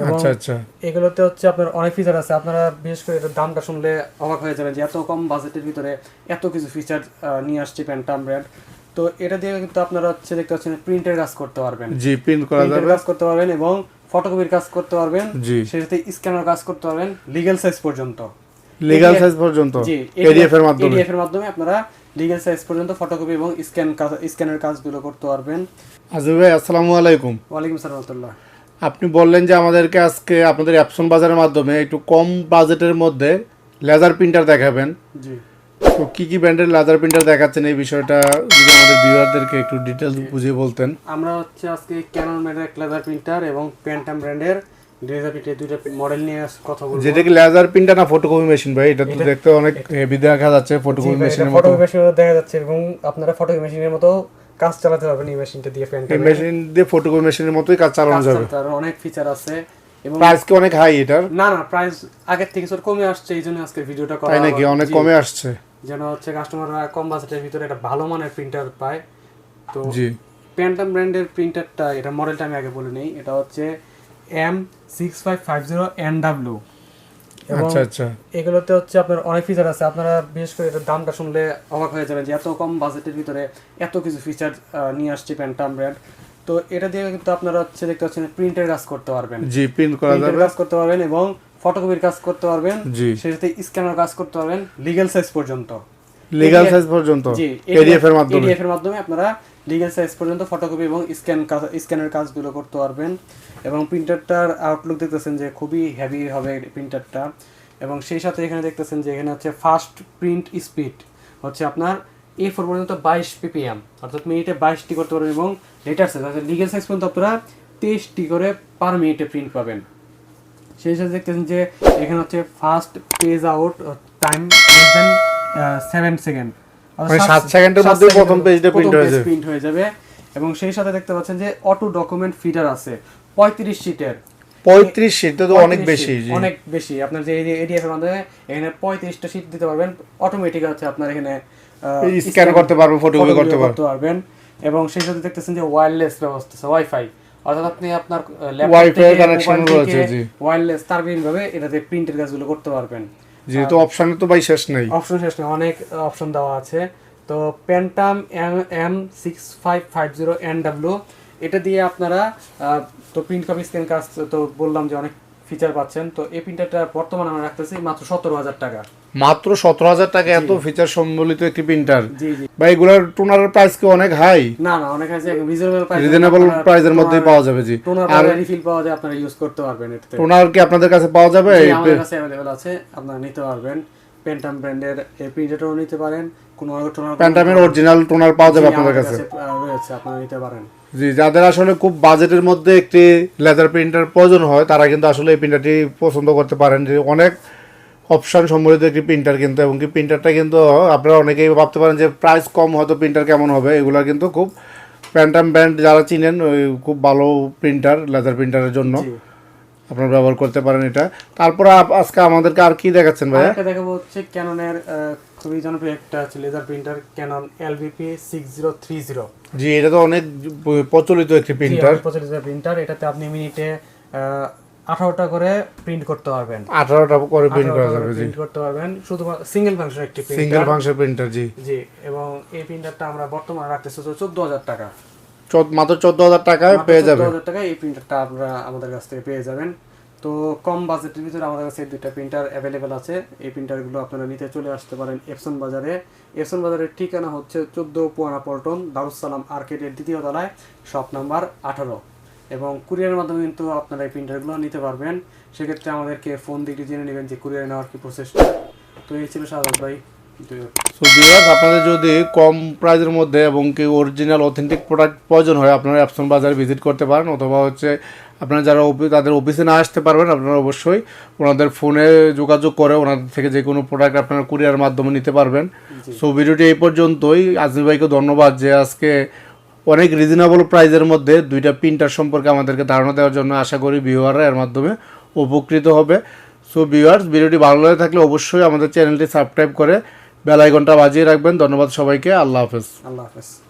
এবং আচ্ছা আচ্ছা। এগুলোতে হচ্ছে আপনার অনেক ফিচার আছে। আপনারা বিশেষ করে এটার দামটা শুনলে অবাক হয়ে যাবেন যে এত কম বাজেটের ভিতরে এত কিছু ফিচার নিয়ে আসছে প্যান্টাম ব্র্যান্ড তো এটা দিয়ে কিন্তু আপনারা হচ্ছে দেখতে পাচ্ছেন প্রিন্টের কাজ করতে পারবেন। জি প্রিন্ট করা যাবে। কাজ করতে পারবেন এবং ফটোকপির কাজ করতে পারবেন। জি। সাথে স্ক্যানার কাজ করতে পারবেন লিগ্যাল সাইজ পর্যন্ত। লিগ্যাল সাইজ পর্যন্ত এডিএফ এর মাধ্যমে। এডিএফ এর মাধ্যমে আপনারা লিগ্যাল সাইজ পর্যন্ত ফটোকপি এবং স্ক্যান স্ক্যানের কাজগুলো করতে পারবেন। ভাই আসসালামু আলাইকুম। ওয়ালাইকুম আসসালাম রহমতুল্লাহ। আপনি বললেন যে আমাদেরকে আজকে আপনাদের অ্যাপসন বাজারের মাধ্যমে একটু কম বাজেটের মধ্যে লেজার প্রিন্টার দেখাবেন। জি। তো কি কি ব্র্যান্ডের লেজার প্রিন্টার দেখাচ্ছেন এই বিষয়টা যদি আমাদের ভিউয়ারদেরকে একটু ডিটেলস বুঝিয়ে বলতেন। আমরা হচ্ছে আজকে ক্যানন মেডের লেজার প্রিন্টার এবং প্যান্টাম ব্র্যান্ডের লেজার প্রিন্টার দুইটা মডেল নিয়ে কথা বলব। যেটা কি লেজার প্রিন্টার না ফটোকপি মেশিন ভাই? এটা তো দেখতে অনেক হেভি দেখা যাচ্ছে ফটোকপি মেশিনের মতো। ফটোকপি মেশিন দেখা যাচ্ছে এবং আপনারা ফটোকপি মেশিনের মতো কাজ চালাতে পারবেন এই মেশিনটা দিয়ে এই প্যান্টাম মেশিন দিয়ে ফটোকপি মেশিনের মতোই কাজ চালানো যাবে। তার অনেক ফিচার আছে এবং প্রাইস কি অনেক হাই এটার? না না প্রাইস আগের থেকে কিছু কমে আসছে এই জন্য আজকে ভিডিওটা করা তাই নাকি? অনেক কমে আসছে। যেন হচ্ছে কাস্টমাররা কম বাজেটের ভিতরে একটা ভালো মানের প্রিন্টার পায়। তো জি। প্যান্টাম ব্র্যান্ডের প্রিন্টারটা এটা মডেলটা আমি আগে বলে নেই এটা হচ্ছে M six five five zero N W আচ্ছা আচ্ছা। এগুলোতে হচ্ছে আপনার অনেক ফিচার আছে। আপনারা বিশেষ করে এটার দামটা শুনলে অবাক হয়ে যাবেন যে এত কম বাজেটের ভিতরে এত কিছু ফিচার নিয়ে আসছে প্যান্টাম ব্র্যান্ড তো এটা দিয়ে কিন্তু আপনারা হচ্ছে দেখতে পাচ্ছেন প্রিন্টের কাজ করতে পারবেন। জি প্রিন্ট করা যাবে। কাজ করতে পারবেন এবং ফটোকপির কাজ করতে পারবেন। জি। সেটাতে স্ক্যানার কাজ করতে পারবেন লিগ্যাল সাইজ পর্যন্ত। লিগ্যাল সাইজ পর্যন্ত জি এডিএফ এর মাধ্যমে। এডিএফ এর মাধ্যমে আপনারা লিগ্যাল সাইজ পর্যন্ত ফটোকপি এবং স্ক্যান স্ক্যানের কাজগুলো করতে পারবেন। এবং প্রিন্টারটার আউটলুক দেখতেছেন যে খুবই হেভি হবে প্রিন্টারটা এবং সেই সাথে এখানে দেখতেছেন যে এখানে হচ্ছে ফাস্ট প্রিন্ট স্পিড হচ্ছে আপনার এ ফোর পর্যন্ত বাইশ পিপিএম অর্থাৎ মিনিটে বাইশটি করতে পারবেন এবং লেটার সাইজ অর্থাৎ লিগ্যাল সাইজ পর্যন্ত আপনারা তেইশটি করে পার মিনিটে প্রিন্ট পাবেন। সেই সাথে দেখতেছেন যে এখানে হচ্ছে first page out time seven second. মানে সাত সেকেন্ডের মধ্যেই প্রথম পেজটা। প্রিন্ট হয়ে যাবে। এবং সেই সাথে দেখতে পাচ্ছেন যে অটো ডকুমেন্ট ফিডার আছে। পঁয়ত্রিশ শিটের পঁয়ত্রিশ সেটা তো অনেক বেশি অনেক বেশি। আপনার যে এডিএফ এর মাধ্যমে এখানে পঁয়ত্রিশটা শিট দিতে পারবেন। অটোমেটিক আছে আপনার এখানে স্ক্যান করতে পারবে ফটোকপি করতে পারবেন। এবং সেই সাথে দেখতেছেন যে ওয়্যারলেস ব্যবস্থা আছে ওয়াইফাই অর্থাৎ আপনি আপনার Wi-Fi connection রয়েছে, জি। ওয়্যারলেস তারবিহীন ভাবে এটাতে প্রিন্টের কাজগুলো করতে পারবেন। যেহেতু অপশনে তো ভাই শেষ নেই। অপশন শেষ নেই অনেক অপশন দেওয়া আছে। তো Pantum M M six five five zero N W এটা দিয়ে আপনারা তো প্রিন্ট কপি স্ক্যান কাজ তো বললাম যে অনেক ফিচার পাচ্ছেন। তো এই প্রিন্টারটা বর্তমানে আমরা রাখতেছি মাত্র সতেরো হাজার টাকা। মাত্র সতেরো হাজার টাকা এত ফিচার সম্বলিত একটি প্রিন্টার জি জি। ভাই এগুলার টোনারের প্রাইস কি অনেক হাই না না অনেক আছে রিজনেবল প্রাইস রিজনেবল প্রাইসের মধ্যেই পাওয়া যাবে জি। টোনার আর রিফিল পাওয়া যায় আপনারা ইউজ করতে পারবেন এটাতে। টোনার কি আপনাদের কাছে পাওয়া যাবে? আমাদের কাছে অ্যাভেলেবল আছে আপনারা নিতে পারবেন। পেন্টাম ব্র্যান্ডের এই প্রিন্টারও নিতে পারেন। কোনো টোনার প্যান্টামের অরিজিনাল টোনার পাওয়া যাবে আপনাদের কাছে। রয়েছে আপনারা নিতে পারেন। জি যাদের আসলে খুব বাজেটের মধ্যে একটি লেদার প্রিন্টার প্রয়োজন হয় তারা কিন্তু আসলে এই প্রিন্টারটি পছন্দ করতে পারেন। যে অনেক অপশন সম্বলিত একটি প্রিন্টার কিন্তু এবং কি প্রিন্টারটা কিন্তু আপনারা অনেকেই ভাবতে পারেন যে প্রাইস কম হয়তো প্রিন্টার কেমন হবে। এগুলো কিন্তু খুব প্যান্টাম ব্র্যান্ড যারা চিনেন ওই খুব ভালো প্রিন্টার লেদার প্রিন্টারের জন্য। আপনারা ব্যবহার করতে পারেন এটা। তারপর আজকে আমাদেরকে আর কি দেখাচ্ছেন ভাইয়া? আরেকটা দেখাবো হচ্ছে ক্যাননের খুবই জনপ্রিয় একটা আছে laser printer Canon LBP six zero three zero জি এটা তো অনেক প্রচলিত একটি প্রিন্টার প্রচলিত প্রিন্টার এটাতে আপনি মিনিটে আঠারোটা করে প্রিন্ট করতে পারবেন। আঠারোটা করে প্রিন্ট করা যাবে জি। প্রিন্ট করতে পারবেন শুধুমাত্র সিঙ্গেল ফাংশন একটি সিঙ্গেল ফাংশন প্রিন্টার জি। জি এবং এই প্রিন্টারটা আমরা বর্তমানে রাখতেছি চোদ্দ হাজার টাকা। মাত্র চোদ্দ হাজার টাকায় পেয়ে যাবে হাজার টাকা এই প্রিন্টারটা আপনারা আমাদের কাছ থেকে পেয়ে যাবেন। তো কম বাজেটের ভিতরে আমাদের কাছে এই দুইটা প্রিন্টার অ্যাভেলেবেল আছে। এই প্রিন্টারগুলো আপনারা নিতে চলে আসতে পারেন এপসন বাজারে। এপসন বাজারের ঠিকানা হচ্ছে চোদ্দ পুয়ানা পল্টন দারুসালাম আর্কেডের দ্বিতীয় তলায় শপ নাম্বার আঠারো। এবং কুরিয়ারের মাধ্যমে কিন্তু আপনারা এই প্রিন্টারগুলো নিতে পারবেন। সেক্ষেত্রে আমাদেরকে ফোন দিয়ে জেনে নেবেন যে কুরিয়ারে নেওয়ার কি প্রসেসটা তো এই ছিল সাদত ভাই। সো ভিউয়ার্স আপনাদের যদি কম প্রাইসের মধ্যে এবং কি অরিজিনাল অথেন্টিক প্রোডাক্ট প্রয়োজন হয় আপনারা অ্যাপসন বাজারে ভিজিট করতে পারেন অথবা হচ্ছে আপনারা যারা তাদের অফিসে না আসতে পারবেন আপনারা অবশ্যই ওনাদের ফোনে যোগাযোগ করে ওনাদের থেকে যে কোনো প্রোডাক্ট আপনারা কুরিয়ার মাধ্যমে নিতে পারবেন। সো ভিডিওটি এই পর্যন্তই। আজিজ ভাইকে ধন্যবাদ যে আজকে অনেক রিজনেবল প্রাইসের মধ্যে দুইটা প্রিন্টার সম্পর্কে আমাদেরকে ধারণা দেওয়ার জন্য আশা করি ভিউয়াররা এর মাধ্যমে উপকৃত হবে। সো ভিউয়ার্স ভিডিওটি ভালো লাগে থাকলে অবশ্যই আমাদের চ্যানেলটি সাবস্ক্রাইব করে বেল ঘণ্টা বাজিয়ে রাখবেন। ধন্যবাদ সবাইকে। আল্লাহ হাফেজ। আল্লাহ হাফেজ।